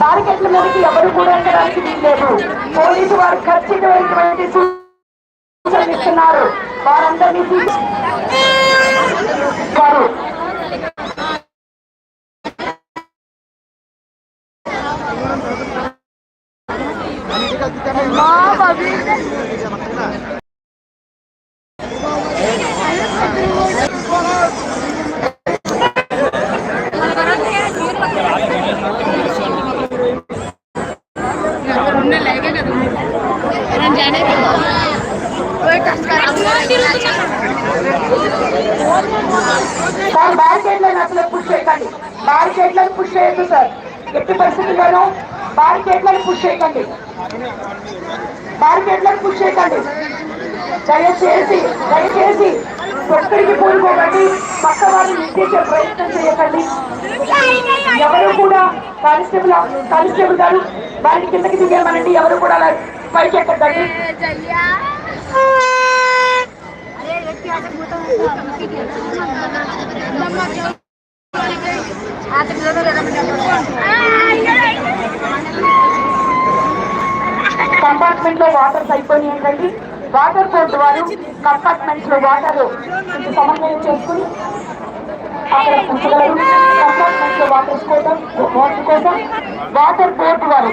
బారికెట్ల మీదకి ఎవరు కూడా ఎక్కడానికి వీల్లేదు. పోలీసు వారు ఖచ్చితమైనటువంటి సూచనలు ఇస్తున్నారు. వారందరినీ తీసి- వారు సార్ బ్యారికేడ్లను అసలు పుష్ చేయకండి బ్యారికేడ్లను పుష్ చేయొద్దు సార్ ఎట్టి పరిస్థితుల్లోనూ బ్యారికేడ్లను పుష్ చేయకండి. బ్యారికేడ్లను పుష్ చేయకండి. దయచేసి దయచేసి ఒక్కడికి కూలిపోకండి పక్క వారిని నిర్దేశించే ప్రయత్నం చేయకండి. ఎవరు కూడా కానిస్టేబుల్ కానిస్టేబుల్ గారు వారిని కిందకి దిగేమనండి ఎవరు కూడా అలా పైకి ఎక్కద్దండి. కంపార్ట్మెంట్లో వాటర్స్ అయిపోయి ఏంటండి వాటర్ బోర్డు వారు కంపార్ట్మెంట్స్లో వాటర్ సమన్వయం చేసుకుని అక్కడ ఉంచగలరు కంపార్ట్మెంట్లో వాటర్ కోసం వాటర్ కోసం వాటర్ బోర్డు వారు.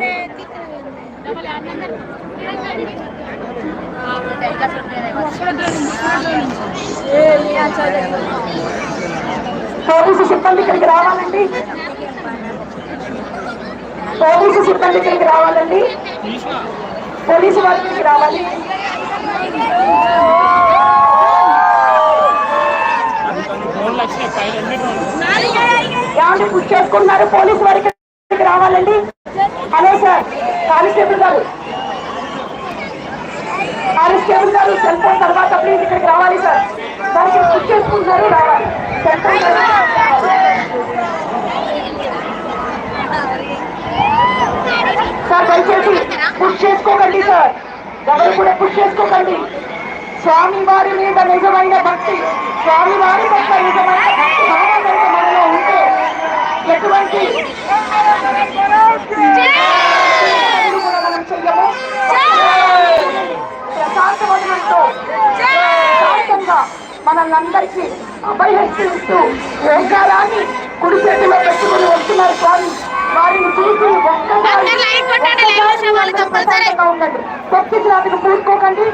పోలీసు సిబ్బంది ఇక్కడికి రావాలండి. పోలీసు సిబ్బంది ఇక్కడికి రావాలండి. పోలీసు వారి ఇక్కడికి రావాలి. ఏమంటే పుష్ చేసుకుంటున్నారు. పోలీసు వారి ఇక్కడికి రావాలండి. హలో సార్ కానిస్టేబుల్ గారు. కానిస్టేబుల్ గారు సెల్ ఫోన్ తర్వాత ప్లీజ్ ఇక్కడికి రావాలి సార్. దానికి బుక్ చేసుకుంటున్నారు రావాలి. సెల్ ఫోన్ సార్ దయచేసి పుష్ చేసుకోకండి సార్. ఎవరు కూడా పుష్ చేసుకోకండి. స్వామి వారి మీద నిజమైన భక్తి స్వామి వారి పట్ల నిజమైన భక్తి మనలో ఉంటే ఎటువంటి పనులు కూడా మనం చెయ్యము ప్రశాంతవదనంతో శాంతంగా మనల్నందరికీ అభయహస్తూ ఓంకారాన్ని కుడి చేతిలో పెట్టుకుని వస్తున్నారు స్వామి. వారిని చూసి ఉండండి. తొక్కి రాత్రికి పూడుకోకండి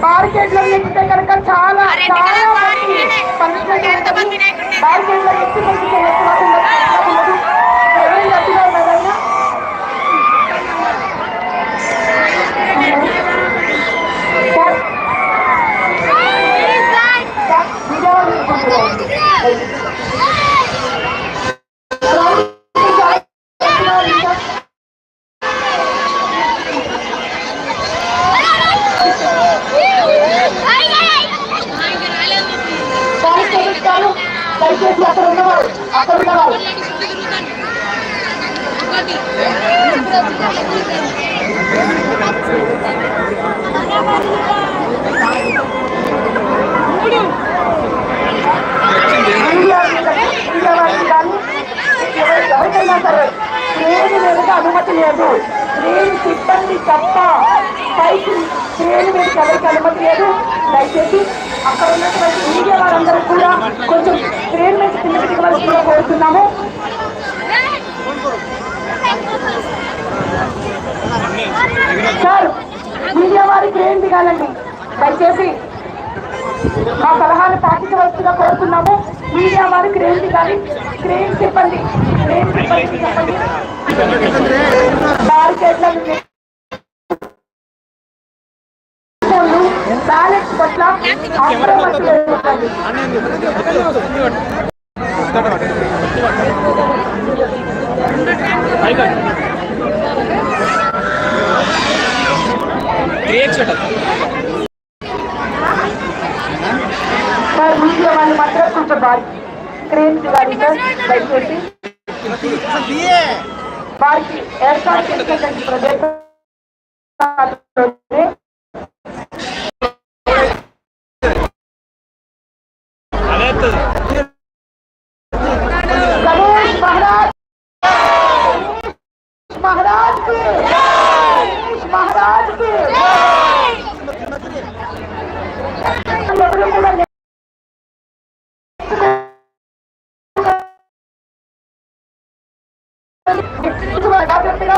బార్కెట్లో ఎక్కితే కనుక చాలా చాలా? బార్కెట్లో ఎక్కి పంపితే ఎక్కడ ఉండదు, ఎక్కడ ఉండదు. ఎవరు ఎత్తులో ఉన్నారన్నా? సార్, సార్, విజయవాడ అనుకుంటున్నాను. కానిస్టేబుల్స్ గారు, దయచేసి అక్కడ ఉన్నవారు అక్కడ ఉన్నవారు మీడియా మీడియా వారికి కానీ ఎవరి- ఎవరికైనా సరే ట్రైన్ మీదకి అనుమతి లేదు ట్రైన్ సిబ్బంది తప్ప పైకి ట్రైన్ ఎవరికి అనుమతి లేదు? దయచేసి అక్కడ ఉన్నటువంటి మీడియా వారందరూ కూడా కొంచెం ట్రైన్ మీద కిందకి దిగవలసిందిగా కోరుతున్నాము. సార్ మీడియా వారి ట్రైన్ దిగాలండి. దయచేసి మా సలహాలు పాటించవలసిందిగా కోరుతున్నాము. మీడియా వారు క్రేన్ దిగాలి. క్రేన్ చెప్పండి. క్రేన్ చెప్పండి చెప్పండి. బారికేడ్లను వారికి ఏర్పాటు చేసినటువంటి ప్రదేశాల్లోనే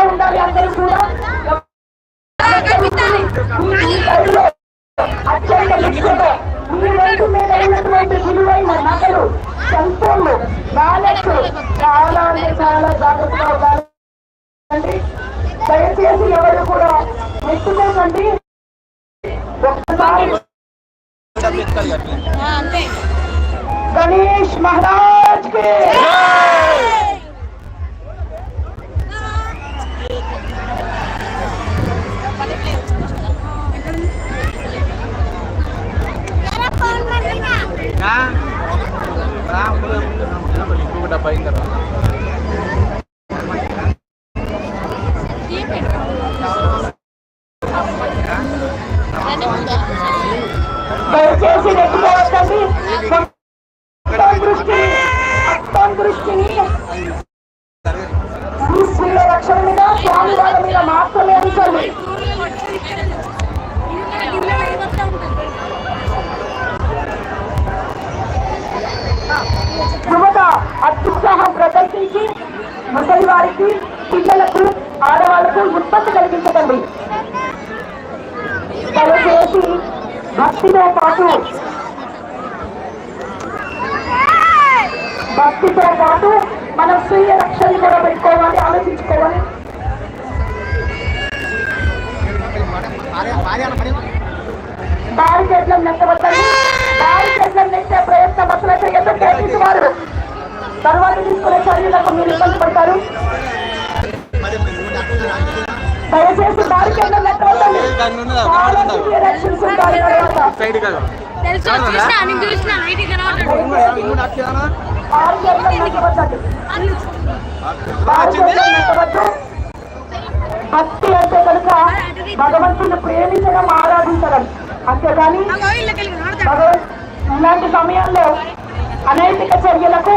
ఉండాలి అందరూ కూడా ఈ కడులో అత్యంత ముఖ్యంగా మీద ఉన్నటువంటి విలువైన చాలా అంటే చాలా జాగ్రత్తగా ఉండాలి దయచేసి ఎవరు కూడా ఎత్తుకోకండి ఒక్కసారి గణేష్ మహారాజ్కి అత్యుత్సాహం ప్రదర్శించి ముసలి వారికి పిల్లలకు ఆడవాళ్ళకు ఉత్పత్తి కలిగించకండి దయచేసి భక్తితో పాటు భక్తితో పాటు మనం స్వీయ రక్షణ కూడా పెట్టుకోవాలి ఆలోచించుకోవాలి. బారికేట్లను నెట్టవద్దండి బారికేట్లను నెట్టే ప్రయత్నం అసలు చేయొద్దు తర్వాత తీసుకునే చర్యలకు మీరు ఇబ్బంది పడతారు. దయచేసి నెట్టవద్దండి చాలా ఉంటాయి తర్వాత భక్తి అంటే కనుక భగవంతుని ప్రేమించడం ఆరాధించడం. అంతేగాని భగవన్ ఇలాంటి సమయంలో అనైతిక చర్యలకు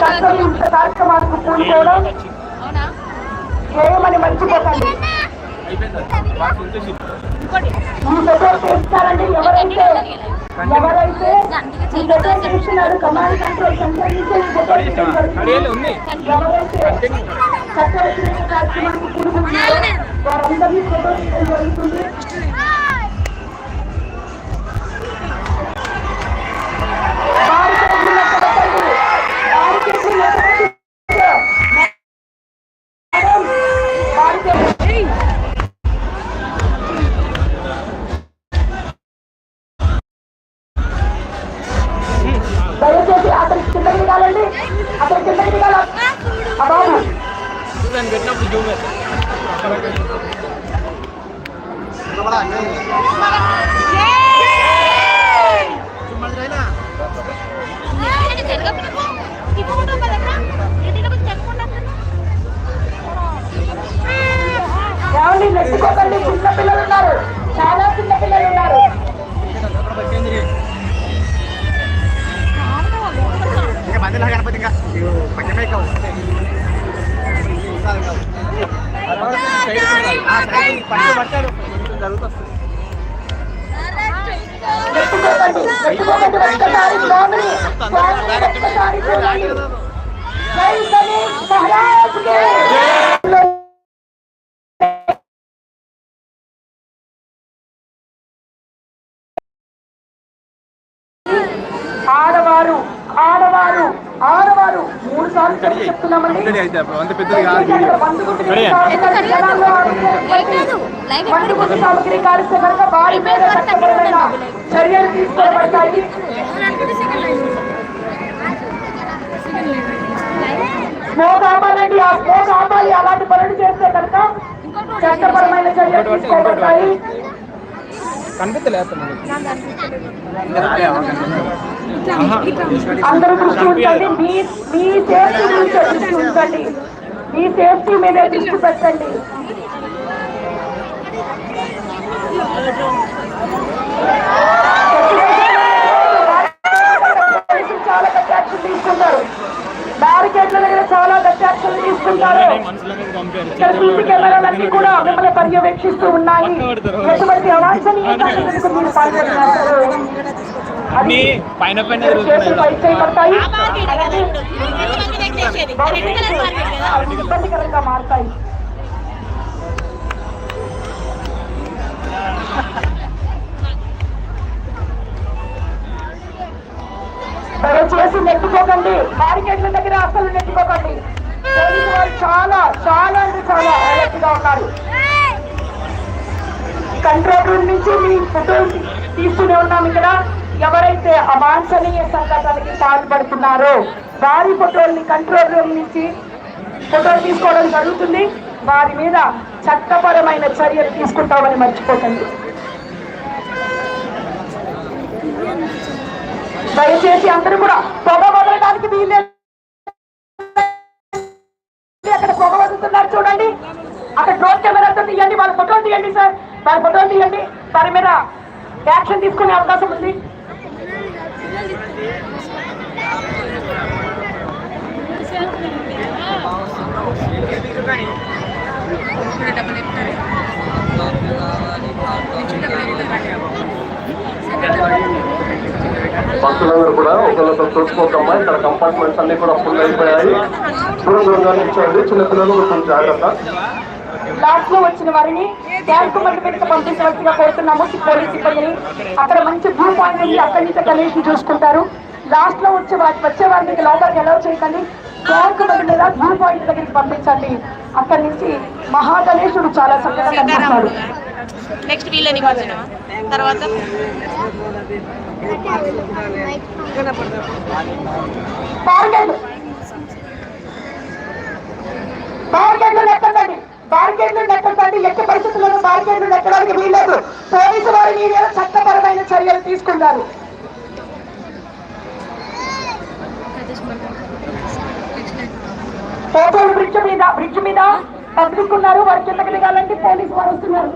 కర్తవ్య కార్యక్రమాలకు చేయమని మర్చిపోకండి ఈ ఫోటో చేస్తారండి ఎవరైతే ఎవరైతే ఈ ఫోటో చేస్తున్నారు కమాండ్ కంట్రోల్ సెంటర్ నుంచి ఈ ఎవరైతే కార్యక్రమానికి వారందరినీ ఫోటో తీయడం జరుగుతుంది అతనికి కిందకి దిగాల ఆ బాబు దాన్ని పెట్టినప్పుడు జూమ్ ఏమండి మహారాజ్ అంత పెద్దది కాదు చర్యలు తీసుకోబడతాయి. స్మోక్ ఆపాలండి. ఆ స్మోక్ ఆపాలి. అలాంటి పనులు చేస్తే కనుక చట్టపరమైన చర్యలు తీసుకోబడతాయి. కనిపించలేదు అందరూ దృష్టి ఉంచండి మీ మీ సేఫ్టీ మీద దృష్టి ఉంచండి మీ సేఫ్టీ మీద దృష్టి పెట్టండి. చాలా గట్టి యాక్షన్ తీసుకుంటారు బ్యారికేడ్ల దగ్గర చాలా గట్టి యాక్షన్ తీసుకుంటారు. ఇక్కడ సీసీ కెమెరాలన్నీ కూడా మిమ్మల్ని పర్యవేక్షిస్తూ ఉన్నాయి. ఎటువంటి అవాంఛనీయ మీరు పాల్గొన్నారు అన్ని పైన పైన కేసులు ఫైల్ చేయబడతాయి అలాగే రెడ్ ఇబ్బందికరంగా మారుతాయి. దయచేసి నెట్టుకోకండి. బారికేడ్ల దగ్గర అసలు నెట్టుకోకండి. పోలీసు వారు చాలా చాలా అంటే చాలా అలర్ట్గా ఉన్నారు. కంట్రోల్ రూమ్ నుంచి మీ ఫోటో తీసుకునే ఉన్నాం ఇక్కడ. ఎవరైతే అవాంఛనీయ సంఘటనకి పాల్పడుతున్నారో వారి ఫోటోల్ని కంట్రోల్ రూమ్ నుంచి ఫోటోలు తీసుకోవడం జరుగుతుంది. వారి మీద చట్టపరమైన చర్యలు తీసుకుంటామని మర్చిపోకండి. దయచేసి అందరూ కూడా పొగ వదలడానికి వీలేదు అక్కడ పొగ వదులుతున్నారు చూడండి. అక్కడ డ్రోన్ కెమెరాతో తీయండి వాళ్ళ ఫోటోలు తీయండి సార్ వాళ్ళ ఫోటోలు తీయండి. దాని మీద యాక్షన్ తీసుకునే అవకాశం ఉంది. భక్తులందరూ కూడా ఒకళ్ళతో చూసుకోకమ్మా ఇక్కడ కంపార్ట్మెంట్స్ అన్ని కూడా ఫుల్ అయిపోయాయి. దూరం దూరంగా నిల్చోండి చిన్నపిల్లలు కొంచెం జాగ్రత్త. లాస్ట్లో వచ్చిన వారిని బ్యాంకు మంది పెట్టి పంపించవలసిగా కోరుతున్నాము. పోలీస్ సిబ్బందిని. అక్కడ మంచి వ్యూ పాయింట్ ఉంది. అక్కడి నుంచి కనీసం చూసుకుంటారు. లాస్ట్లో వచ్చే వారి వచ్చే వారిని లోపలికి ఎలా చేయకండి. బ్యాంకు మంది మీద వ్యూ పాయింట్ దగ్గరికి పంపించండి. అక్కడి నుంచి మహాగణేశుడు చాలా చక్కగా కనిపిస్తాడు. నెక్స్ట్ వీళ్ళ నిమజ్జనం తర్వాత? బార్గెట్లు బార్గెట్లు ఎట్టి బార్గెట్లు వీల్లేదు. పోలీసు వారి మీద చట్టపరమైన చర్యలు తీసుకున్నారు టోటల్ బ్రిడ్జ్ మీద బ్రిడ్జ్ మీద పబ్లిక్ ఉన్నారు. వారి కిందకి దిగాలంటే పోలీసు వారు వస్తున్నారు.